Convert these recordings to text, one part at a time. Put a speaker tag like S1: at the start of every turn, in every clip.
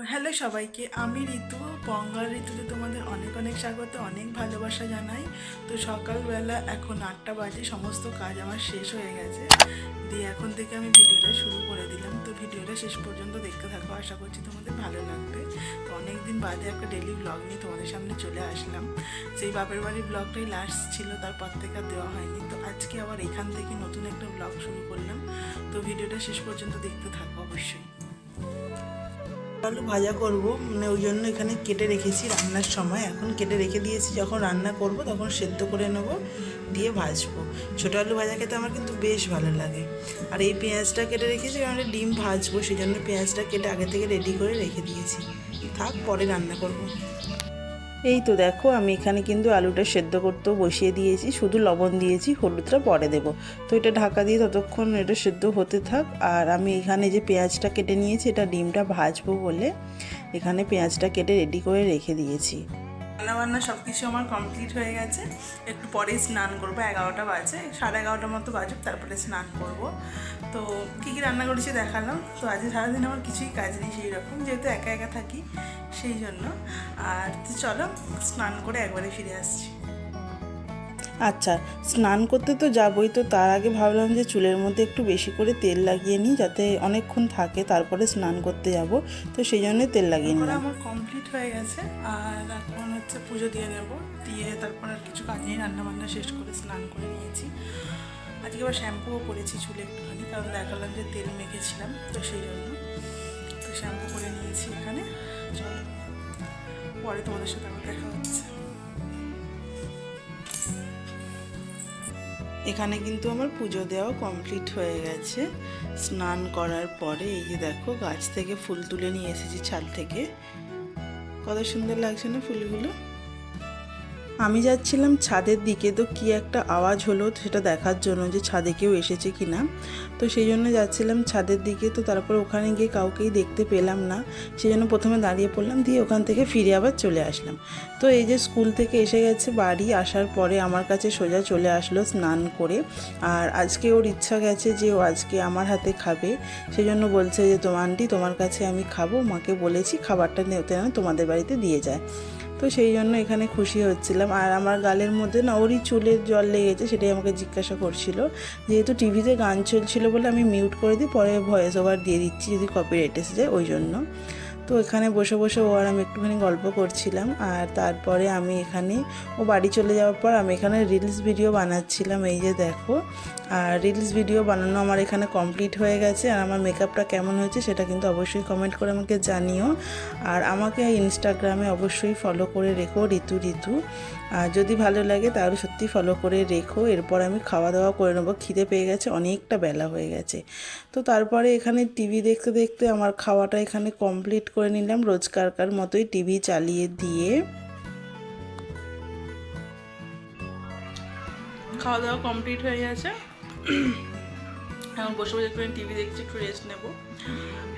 S1: Hello সবাইকে, আমি ঋতু বঙ্গাল ঋতুতে তোমাদের অনেক অনেক স্বাগত, অনেক ভালোবাসা জানাই। তো সকালবেলা এখন আটটা বাজে, সমস্ত কাজ আমার শেষ হয়ে গেছে। দিয়ে এখন থেকে আমি ভিডিওটা শুরু করে দিলাম। তো ভিডিওটা শেষ পর্যন্ত দেখতে থাকো, আশা করছি তোমাদের ভালো লাগবে। তো অনেক দিন বাদে একটা ডেলি ব্লগ নিয়ে তোমাদের সামনে চলে আসলাম। সেই বাপের বাড়ির ব্লগটাই লাস্ট ছিল, তারপর থেকে আর দেওয়া হয়নি। তো আজকে আবার এখান থেকে নতুন একটা ব্লগ শুরু করলাম। তো ভিডিওটা শেষ পর্যন্ত দেখতে থাকো অবশ্যই। আলু ভাজা করব। মানে ওই জন্য এখানে কেটে রেখেছি রান্নার সময়। এখন কেটে রেখে দিয়েছি, যখন রান্না করব তখন সেদ্ধ করে নেব, দিয়ে ভাজবো। ছোটো আলু ভাজা খেতে আমার কিন্তু বেশ ভালো লাগে। আর এই পেঁয়াজটা কেটে রেখেছি, কারণ ডিম ভাজবো, সেই জন্য পেঁয়াজটা কেটে আগে থেকে রেডি করে রেখে দিয়েছি। থাক, পরে রান্না করব। এই তো দেখো, আমি এখানে কিন্তু আলুটা সেদ্ধ করতেও বসিয়ে দিয়েছি, শুধু লবণ দিয়েছি, হলুদটা পরে দেবো। তো এটা ঢাকা দিয়ে ততক্ষণ এটা সেদ্ধ হতে থাক। আর আমি এখানে যে পেঁয়াজটা কেটে নিয়েছি, এটা ডিমটা ভাজবো বলে এখানে পেঁয়াজটা কেটে রেডি করে রেখে দিয়েছি। রান্না বান্না সব কিছু আমার কমপ্লিট হয়ে গেছে। একটু পরে স্নান করব, এগারোটা বাজে। সাড়ে এগারোটার মতো বাজুক, তারপরে স্নান করব। তো কী কী রান্না করেছি দেখালাম। তো আজকে সারাদিন আমার কিছুই কাজ নেই সেই রকম যেহেতু একা একা থাকি সেই জন্য। আর চলো, স্নান করে একবারে ফিরে আসছি। আচ্ছা স্নান করতে তো যাবই তো তার আগে ভাবলাম যে চুলের মধ্যে একটু বেশি করে তেল লাগিয়ে নিই যাতে অনেকক্ষণ থাকে তারপরে স্নান করতে যাব। তো সেই জন্য তেল লাগিয়ে নিলাম। আমার কমপ্লিট হয়ে গেছে আর এখন হচ্ছে পুজো দিয়ে নেব দিয়ে তারপর আর কিছু কাজ নেই রান্না বান্না শেষ করে স্নান করে নিয়েছি। আজকে আবার শ্যাম্পুও করেছি চুলে একটুখানি কারণ দেখালাম যে তেল মেখেছিলাম তো সেই জন্য। তো শ্যাম্পু করে নিয়েছি এখানে চলো পরে তোমাদের সাথে আবার দেখা হচ্ছে। এখানে কিন্তু আমার পুজো দেওয়া কমপ্লিট হয়ে গেছে। স্নান করার পরে এই যে দেখো, গাছ থেকে ফুল তুলে নিয়ে এসেছি ছাল থেকে। কত সুন্দর লাগছে না ফুলগুলো? আমি যাচ্ছিলাম ছাদের দিকে, তো কি একটা আওয়াজ হলো সেটা দেখার জন্য যে ছাদে কেউ এসেছে কি না তো সেই জন্য যাচ্ছিলাম ছাদের দিকে, তো তারপর ওখানে গিয়ে কাউকেই দেখতে পেলাম না। সেই জন্য প্রথমে দাঁড়িয়ে পড়লাম, দিয়ে ওখান থেকে ফিরে আবার চলে আসলাম। তো এই যে স্কুল থেকে এসে গেছে বাড়ি, আসার পরে আমার কাছে সোজা চলে আসলো স্নান করে। আর আজকে ওর ইচ্ছা গেছে যে ও আজকে আমার হাতে খাবে। সেই জন্য বলছে যে তোমার আন্টি, তোমার কাছে আমি খাব। মাকে বলেছি খাবারটা নেওতে যেন তোমাদের বাড়িতে দিয়ে যায়। তো সেই জন্য এখানে খুশি হচ্ছিলাম। আর আমার গালের মধ্যে না ওরই চুলের জল লেগেছে সেটাই আমাকে জিজ্ঞাসা করছিল। যেহেতু টিভিতে গান চলছিল বলে আমি মিউট করে দিই, পরে ভয়েস ওভার দিয়ে দিচ্ছি যদি কপিরাইট এসে যায়, ওই জন্য। তো এখানে বসে বসে ও আর আমি একটুখানি গল্প করছিলাম আর তারপরে আমি এখানে, ও বাড়ি চলে যাওয়ার পর আমি এখানে রিলস ভিডিও বানাচ্ছিলাম, এই যে দেখো। আর রিলস ভিডিও বানানো আমার এখানে কমপ্লিট হয়ে গেছে আর আমার মেকআপটা কেমন হয়েছে সেটা কিন্তু অবশ্যই কমেন্ট করে আমাকে জানিও। আর আমাকে ইনস্টাগ্রামে অবশ্যই ফলো করে রেখো ঋতু ঋতু আর যদি ভালো লাগে তাহলে সত্যি ফলো করে রেখো, এরপর আমি খাওয়া দাওয়া করে নেব। খিদে পেয়ে গেছে, অনেকটা বেলা হয়ে গেছে। তো তারপরে এখানে টিভি দেখতে দেখতে আমার খাওয়াটা এখানে কমপ্লিট করে নিলাম রোজকারকার মতোই টিভি চালিয়ে দিয়ে। খাওয়া দাওয়া কমপ্লিট হয়ে গেছে। এখন বসে বসে একটু টিভি দেখছি, একটু রেস্ট নেব।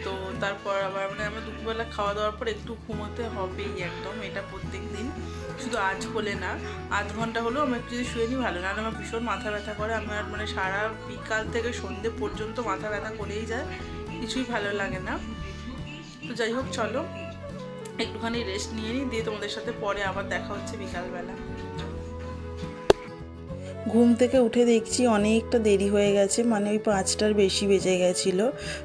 S1: তো তারপর আবার মানে আমরা দুপুরবেলা খাওয়া দাওয়ার পর একটু ঘুমোতে হবেই একদম, এটা প্রত্যেক দিন। শুধু আজ হলে না, আধ ঘণ্টা হলেও আমার একটু যদি শুয়ে নিই ভালো না আমার ভীষণ মাথা ব্যথা করে। আমার মানে সারা বিকাল থেকে সন্ধে পর্যন্ত মাথা ব্যথা করেই যায়, কিছুই ভালো লাগে না। তো যাই হোক, চলো। একটুখানি রেস্ট নিয়ে নিই, দিয়ে তোমাদের সাথে পরে আবার দেখা হচ্ছে বিকালবেলা। ঘুম থেকে উঠে দেখছি অনেকটা দেরি হয়ে গেছে মানে ওই পাঁচটার বেশি বেজে গেছিল।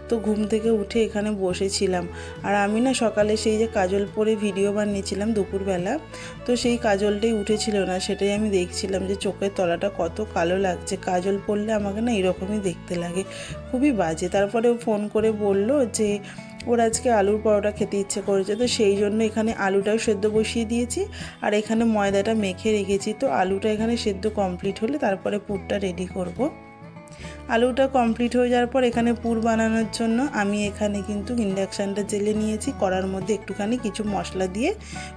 S1: তো ঘুম থেকে উঠে এখানে বসেছিলাম। আর আমি না সকালে সেই যে কাজল পরে ভিডিও বানিয়েছিলাম দুপুরবেলা, তো সেই কাজলটাই উঠেছিল না, সেটাই আমি দেখছিলাম যে চোখের তলাটা কত কালো লাগছে। কাজল পরলে আমাকে না এরকমই দেখতে লাগে। খুবই বাজে। তারপরে ফোন করে বলল যে ওর আজকে আলুর পরোটা খেতে ইচ্ছে করেছে, তো সেই জন্য এখানে আলুটাও সেদ্ধ বসিয়ে দিয়েছি আর এখানে ময়দাটা মেখে রেখেছি তো আলুটা এখানে সেদ্ধ কমপ্লিট হলে তারপরে পুরটা রেডি করব। আলুটা কমপ্লিট হয়ে যাওয়ার পর এখানে পুর বানানোর জন্য আমি এখানে কিন্তু ইন্ডাকশানটা জেলে নিয়েছি করার মধ্যে একটুখানি কিছু মশলা দিয়ে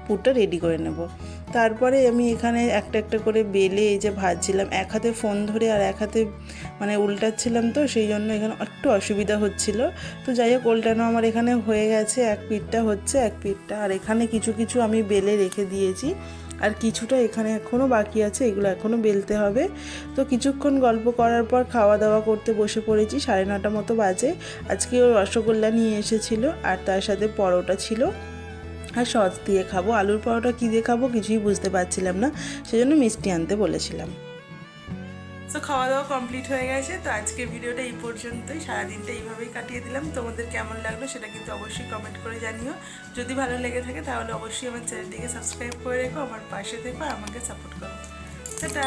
S1: পুরটা রেডি করে নেব তারপরে আমি এখানে একটা একটা করে বেলে এই যে ভাজছিলাম। এক হাতে ফোন ধরে আর এক হাতে মানে উল্টাচ্ছিলাম তো, সেই জন্য এখানে একটু অসুবিধা হচ্ছিল। তো যাই হোক, উল্টানো আমার এখানে হয়ে গেছে, এক পিঠটা হচ্ছে, এক পিঠটা। আর এখানে কিছু কিছু আমি বেলে রেখে দিয়েছি। আর কিছুটা এখানে এখনও বাকি আছে, এগুলো এখনও বেলতে হবে। তো কিছুক্ষণ গল্প করার পর খাওয়া দাওয়া করতে বসে পড়েছি, সাড়ে নটা মতো বাজে। আজকে রসগোল্লা নিয়ে এসেছিল, আর তার সাথে পরোটা ছিল। আর সস দিয়ে খাব, আলুর পরোটা কী দিয়ে খাব কিছুই বুঝতে পারছিলাম না, সেজন্য মিষ্টি আনতে বলেছিলাম। তো খাওয়া দাওয়া কমপ্লিট হয়ে গেছে, তো আজকে ভিডিওটা এই পর্যন্তই। সারাদিনটা এইভাবেই কাটিয়ে দিলাম। তোমাদের কেমন লাগল সেটা কিন্তু অবশ্যই কমেন্ট করে জানিও। যদি ভালো লেগে থাকে তাহলে অবশ্যই আমার চ্যানেলটিকে সাবস্ক্রাইব করে রেখো, আমার পাশে থেকো, আমাকে সাপোর্ট করো। টাটা!